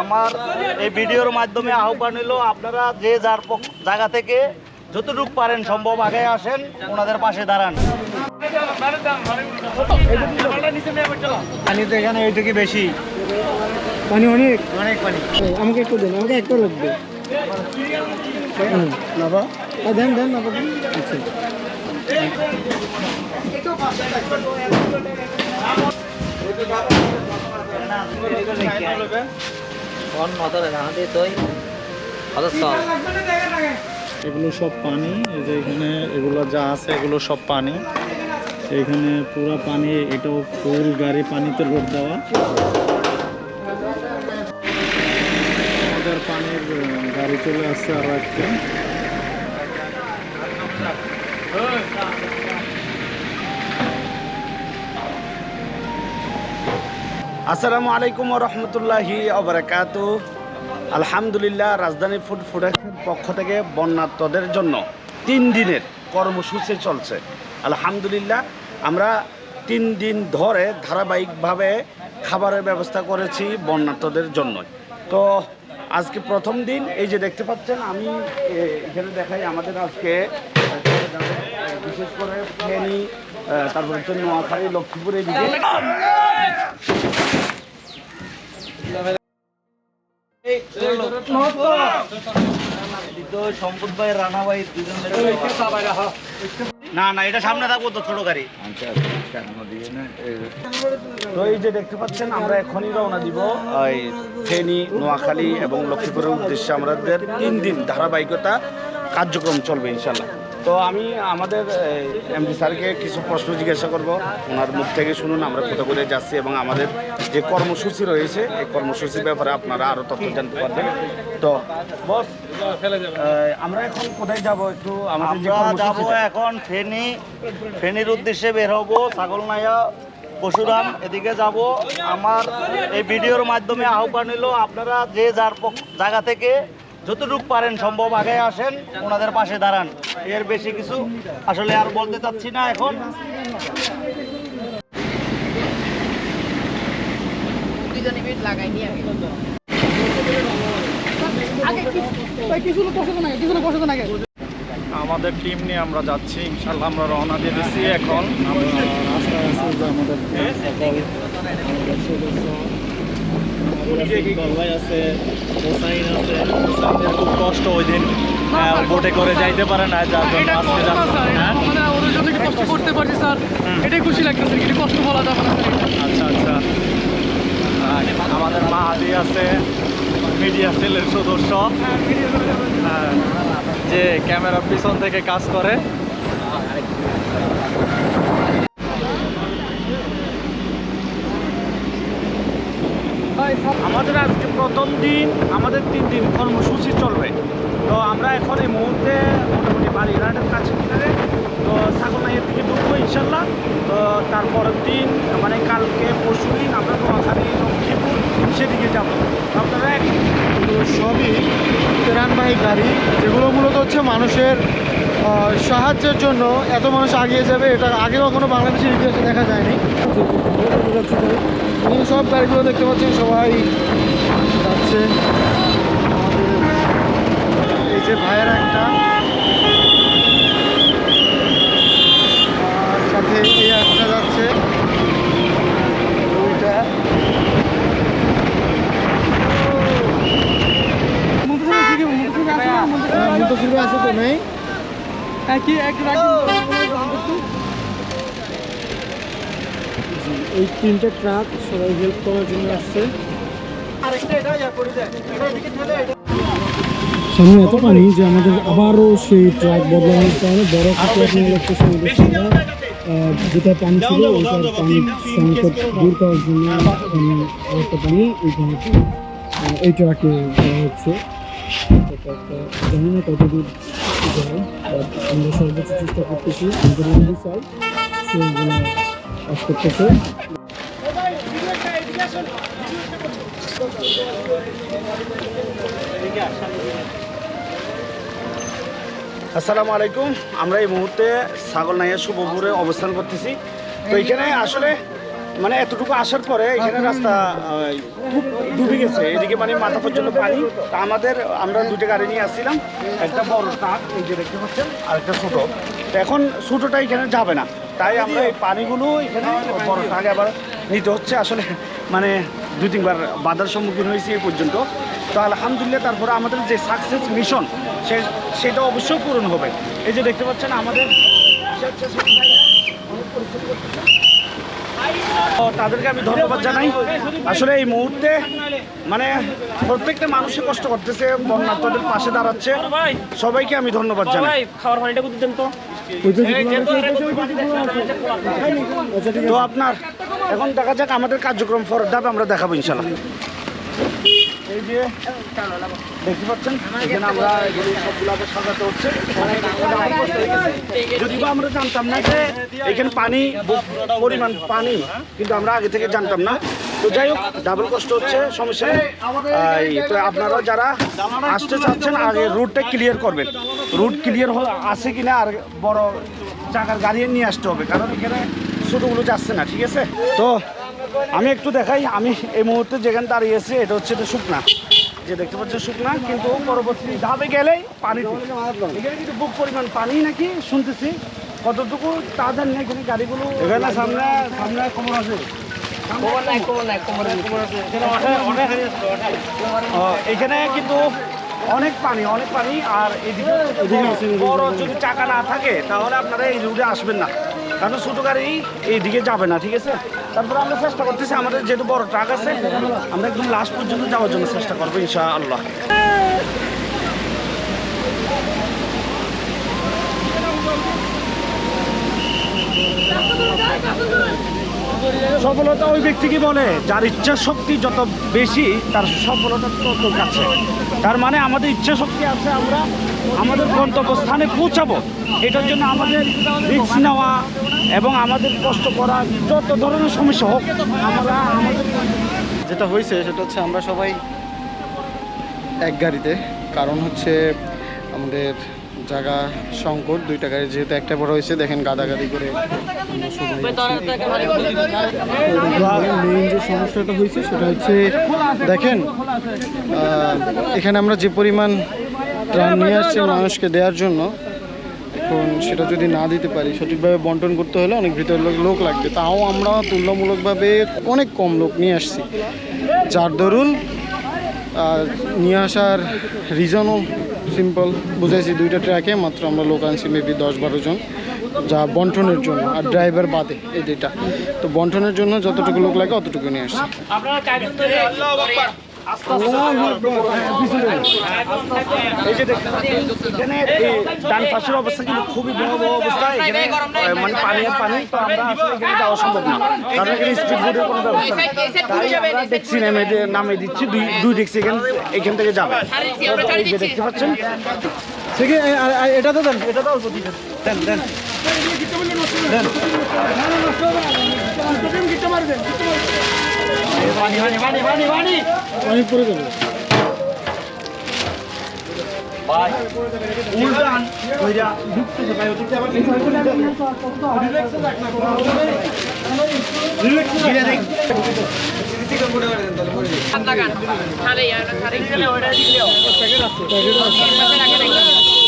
আমার এই ভিডিওর মাধ্যমে আহ্বান হলো আপনারা যে যার জায়গা থেকে যতটুকু পারেন সম্ভব আগে আসেন ওনাদের পাশে দাঁড়ান। পানি তো এখানে বেশি। পানি অনেক? অনেক পানি। আমাকে একটু দেন আমাকে একটা লাগবে। হুম, বাবা আ, দেন দেন না বাবু আচ্ছা এগুলো সব পানি এই যে এখানে এগুলো যা আছে এগুলো সব পানি। এখানে পুরো পানি এটাও ফুল গাড়ি পানিতে লোড দেওয়া। আমাদের পানির গাড়ি চলে আসছে আর একটা। আসসালামু আলাইকুম রহমতুল্লাহি অবরাকাত আলহামদুলিল্লাহ, রাজধানী ফুড প্রোডাকশন পক্ষ থেকে বন্যার্তদের জন্য তিন দিনের কর্মসূচি চলছে। আলহামদুলিল্লাহ, আমরা তিন দিন ধরে ধারাবাহিকভাবে খাবারের ব্যবস্থা করেছি বন্যার্তদের জন্য। তো আজকে প্রথম দিন, এই যে দেখতে পাচ্ছেন, আমি এখানে দেখাই আমাদের আজকে, বিশেষ করে ফেনী তারপর হচ্ছে নোয়াখালী, লক্ষ্মীপুর এই এটা সামনে তো, ছোট গাড়ি। তো এই যে দেখতে পাচ্ছেন, আমরা এখনই নোয়াখালী এবং লক্ষ্মীপুরের উদ্দেশ্যে। আমাদের তিন দিন ধারাবাহিকতা কার্যক্রম চলবে ইনশাল্লাহ তো আমি আমাদের এমডি স্যারকে কিছু প্রশ্ন জিজ্ঞাসা করব। ওনার মুখ থেকে শুনুন আমরা কোথা করে যাচ্ছি এবং আমাদের যে কর্মসূচি রয়েছে এই কর্মসূচির ব্যাপারে আপনারা আরও তথ্য জানতে পারবেন। তো বস আমরা এখন কোথায় যাব একটু? আমরা যে যাব এখন ফেনী ফেনীর উদ্দেশ্যে বের হব ছাগলনাইয়া পশুরাম এদিকে যাব। আমার এই ভিডিওর মাধ্যমে আহ্বান হলো আপনারা যে যার জায়গা থেকে যতটুকু পারেন সম্ভব আগে আসেন ওনাদের পাশে দাঁড়ান। এর বেশি কিছু আসলে আর বলতে চাচ্ছি না এখন। আমাদের টিম নিয়ে আমরা যাচ্ছি ইনশাল্লাহ আমরা রওনা দিয়ে দিচ্ছি এখন। আমরা রাস্তায় আছি যে আমাদের সকল আমাদের সদস্য ইকবাল ভাই আছে হোসাইন আছে হোসাইনের খুব কষ্ট ওই দিন বোটে করে যাইতে পারে না যার জন্য আজকে যাচ্ছে হ্যাঁ? ওদের জন্য একটু কষ্ট করতে পারছি স্যার? এটাই খুশি লাগতেছে কিন্তু কষ্ট বলা যাবে না আচ্ছা আচ্ছা। আমাদের মাহাদি আছে মিডিয়া সেলের সদস্য। হ্যাঁ, যে ক্যামেরার পিছন থেকে কাজ করে আমাদের আজকে প্রথম দিন আমাদের তিন দিন কর্মসূচি চলবে। তো আমরা এখন এই মুহূর্তে মোটামুটি বাড়ি বাড়িঘাটের কাছে কিনারে তো ছাগলনাইয়ের দিকে ঢুকবো ইনশাল্লাহ। তো তারপরের দিন মানে কালকে পরশু দিন আমরা নোয়াখালী লক্ষ্মীপুর সেদিকে যাব। আপনারা সবই ত্রাণবাহী গাড়ি যেগুলো মূলত হচ্ছে মানুষের সাহায্যের জন্য এত মানুষ আগিয়ে যাবে এটা আগে কখনো বাংলাদেশের ইতিহাসে দেখা যায়নি। সব গাড়িগুলো দেখতে পাচ্ছেন সবাই আমাদের এই যে ভাইয়ের একটা। আর সাথে এই একটা যাচ্ছে। এই তিনটে ট্রাক সবাই হেল্প করার জন্য আসছে। সামনে এত পানি যে আমাদের আবারও সেই ট্রাক বদলানোর কারণে বড় একটা আহ, যেটা পানি ছিল ওইটার পানি সংকট দূর করার জন্য এখানে আরেকটা পানি এইখানে এই ট্রাকে দেওয়া হচ্ছে। জানি না কতদূর যায় আমরা সর্বোচ্চ চেষ্টা করতেছি আমাদের স্যার সেগুলো কাজ করতেছে। আসসালামু আলাইকুম। আমরা এই মুহূর্তে ছাগল ছাগলনাইয়া শুভপুরে অবস্থান করতেছি। তো এখানে আসলে মানে এতটুকু আসার পরে এখানে রাস্তা খুব ডুবে গেছে। এদিকে মানে মাথা পর্যন্ত পানি। তা আমাদের, আমরা দুটো গাড়ি নিয়ে আসছিলাম। একটা বড় ট্রাক, এই যে দেখতে পাচ্ছেন, আর একটা ছোটো। তো এখন ছোটোটা এখানে যাবে না। তাই আমরা এই পানিগুলো এখানে বড় ট্রাক আবার নিতে হচ্ছে। আসলে মানে দুই তিনবার বাধার সম্মুখীন হয়েছি এই পর্যন্ত। তো আলহামদুলিল্লাহ তারপরে আমাদের যে সাকসেস মিশন সে সেটা অবশ্যই পূরণ হবে। এই যে দেখতে পাচ্ছেন আমাদের তাদেরকে আমি ধন্যবাদ জানাই। আসলে এই মুহূর্তে মানে প্রত্যেকটা মানুষই কষ্ট করতেছে বন্যার্থদের পাশে দাঁড়াচ্ছে। সবাইকে আমি ধন্যবাদ জানাই? আচ্ছা ঠিক তো আপনার এখন দেখা যাক আমাদের কার্যক্রম ফর ধাপ আমরা দেখাবো ইনশাল্লাহ এই যে দেখতে পাচ্ছেন? এখানে আমরা এগুলি সবগুলো আবার সাজাতে হচ্ছে। যদি বা আমরা জানতাম না যে এখানে পানি পরিমাণ পানি কিন্তু আমরা আগে থেকে জানতাম না। তো যাই হোক ডাবল কষ্ট হচ্ছে সমস্যা নেই। তো আপনারা যারা আসতে চাচ্ছেন আগে রুটটা ক্লিয়ার করবেন। রুট ক্লিয়ার আছে কিনা আর বড় চাকার গাড়ি নিয়ে আসতে হবে। কারণ এখানে ছোটোগুলো যাচ্ছে না ঠিক আছে? তো আমি একটু দেখাই আমি এই মুহূর্তে যেখানে দাঁড়িয়েছি এটা হচ্ছে তো শুকনা। যে দেখতে পাচ্ছেন শুকনা কিন্তু পরবর্তী ধাপে গেলেই পানি এখানে কিন্তু বুক পরিমাণ পানি নাকি? শুনতেছি। কতটুকু তা জানি না এখানে গাড়িগুলো? এখানে সামনে সামনে কমর আছে। এখানে কিন্তু অনেক পানি অনেক পানি আর এদিকে বড় যদি চাকা না থাকে তাহলে আপনারা এই রুটে আসবেন না। কারণ ছোটো গাড়ি এইদিকে যাবে না, ঠিক আছে? তারপরে আমরা চেষ্টা করতেছি, আমাদের যেহেতু বড় ট্রাক আছে, আমরা একদম লাস্ট পর্যন্ত যাওয়ার জন্য চেষ্টা করব, ইনশাআল্লাহ। সফলতা ওই ব্যক্তিকে বলে, যার ইচ্ছা শক্তি যত বেশি, তার সফলতা তত কাছে। তার মানে আমাদের ইচ্ছা শক্তি আছে, আমরা আমাদের গন্তব্যস্থানে পৌঁছাবো। এটার জন্য আমাদের রিক্স নেওয়া এবং আমাদের কষ্ট করা, যত ধরনের সমস্যা হোক, আমরা আমাদের যেটা হয়েছে, সেটা হচ্ছে আমরা সবাই এক গাড়িতে। কারণ হচ্ছে আমাদের জায়গা সংকট দুইটা গাড়ি যেহেতু একটা বড় হয়েছে, দেখেন গাদাগাদি করে। মেইন যে সমস্যাটা হয়েছে, সেটা হচ্ছে, দেখেন এখানে আমরা যে পরিমাণ ত্রাণ নিয়ে আসছি মানুষকে দেওয়ার জন্য, এখন সেটা যদি না দিতে পারি, সঠিকভাবে বন্টন করতে হলে অনেক ভিতরে লোক লোক লাগবে। তাও আমরা তুলনামূলকভাবে অনেক কম লোক নিয়ে আসছি। যার দরুন নিয়ে আসার রিজনও সিম্পল বুঝেছি দুইটা ট্র্যাকে মাত্র আমরা লোক আনছি মেবি দশ বারো জন, যা বন্টনের জন্য, আর ড্রাইভার বাদে এই দুইটা। তো বন্টনের জন্য যতটুকু লোক লাগে অতটুকু নিয়ে আসছি। ডান পাশের অবস্থা কিন্তু খুবই ভয়াবহ অবস্থা। এখানে মানে পানি আর পানি তো আমরা আসলে এখানে যাওয়া সম্ভব না। কারণ এখানে স্পিড বোটের কোনো ব্যবস্থা নেই। তাই আমরা নেমে দিচ্ছি দুই দুই ট্যাক্সি এখান এখান থেকে যাবে। দেখতে পাচ্ছেন। আছে এটা তো দেন এটা তো অল্প দিবেন দেন দেন। অনেক পরে দেখ লাগান আর ছাড়ে গেলে ওটা দিলেও ছাড়ে ছাড়ে ছাড়ে ছাড়ে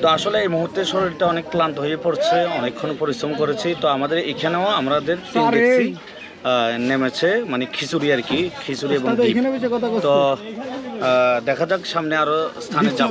তো আসলে এই মুহূর্তে শরীরটা অনেক ক্লান্ত হয়ে পড়ছে অনেকক্ষণ পরিশ্রম করেছি। তো আমাদের এখানেও আমাদের আহ, নেমেছে মানে খিচুড়ি আর কি খিচুড়ি এবং তো দেখা যাক সামনে আরও স্থানে যাব।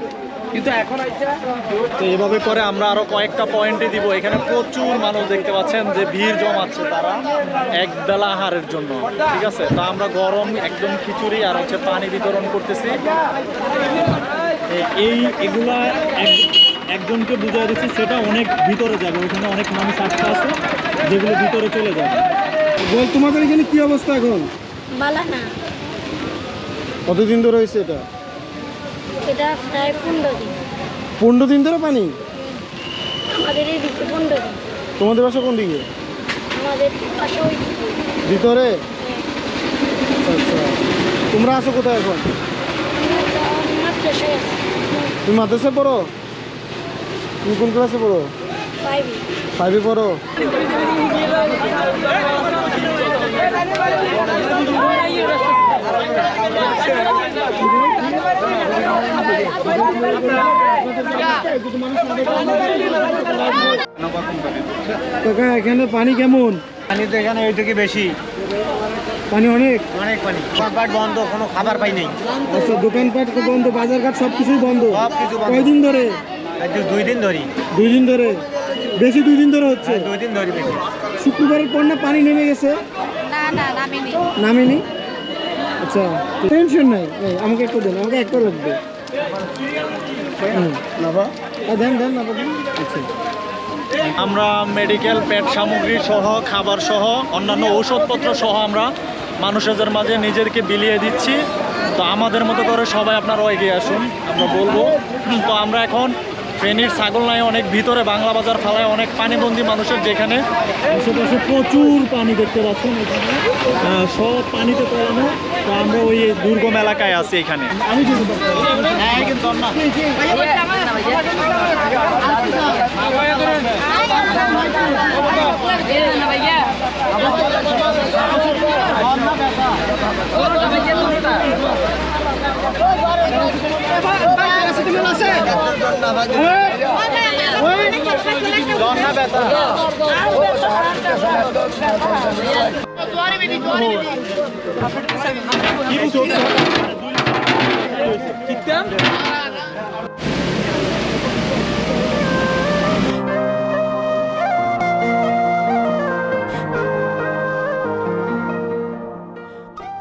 কিন্তু এখন তো এভাবে করে আমরা আরও কয়েকটা পয়েন্টে দিব। এখানে প্রচুর মানুষ দেখতে পাচ্ছেন যে ভিড় জমাচ্ছে তারা এক বেলা আহারের জন্য ঠিক আছে? তা আমরা গরম একদম খিচুড়ি আর হচ্ছে পানি বিতরণ করতেছি। এই এগুলা একজনকে বুঝাই দিচ্ছি সেটা অনেক ভিতরে যাবে ওখানে অনেক মানুষ আসতে আছে যেগুলো ভিতরে চলে যাবে। বল তোমাদের এখানে কি অবস্থা এখন? কতদিন ধরে হয়েছে এটা? এটা প্রায় পনেরো দিন। পনেরো দিন ধরে পানি? আমাদের এই দিকে পনেরো দিন। তোমাদের বাসা কোন দিকে? আমাদের পাশে ওই ভিতরে? আচ্ছা আচ্ছা। তোমরা আছো কোথায় এখন? তুমি মাদ্রাসায় পড়ো? তুমি কোন ক্লাসে পড়ো? ফাইভে ফাইভে পড়ো। কাকা এখানে পানি কেমন? পানি তো এখানে ওইটুকু বেশি। পানি অনেক? অনেক পানি। দোকানপাট বন্ধ কোনো খাবার পাই নেই। আচ্ছা দোকানপাট তো বন্ধ বাজারঘাট সব কিছুই বন্ধ? সবকিছু বন্ধ। কয়দিন ধরে? দুই দিন ধরি দুই দিন ধরে? বেশি দুই দিন ধরে হচ্ছে? দুই দিন ধরি বেশি। শুক্রবারের পর না পানি নেমে গেছে? না না নামিনি। নামেনি? আচ্ছা টেনশন নাই। আমাকে একটু দেন আমাকে একটা লাগবে। দেন দেন আচ্ছা। আমরা মেডিকেল পেট সামগ্রী সহ খাবার সহ অন্যান্য ঔষধপত্র সহ আমরা মানুষের মাঝে নিজেরকে বিলিয়ে দিচ্ছি। তো আমাদের মতো করে সবাই আপনারাও এগিয়ে আসুন আমরা বলব। তো আমরা এখন ফেনীর ছাগল নাই অনেক ভিতরে বাংলা বাজার ফালায় অনেক পানিবন্দী মানুষের যেখানে আশেপাশে প্রচুর পানি দেখতে পাচ্ছেন। সব পানিতে তলানো। তো আমরা ওই দুর্গম এলাকায় আছি এখানে আমি ভাইয়া Tuari vedi, tuari vedi. Kim sordu? Gittim.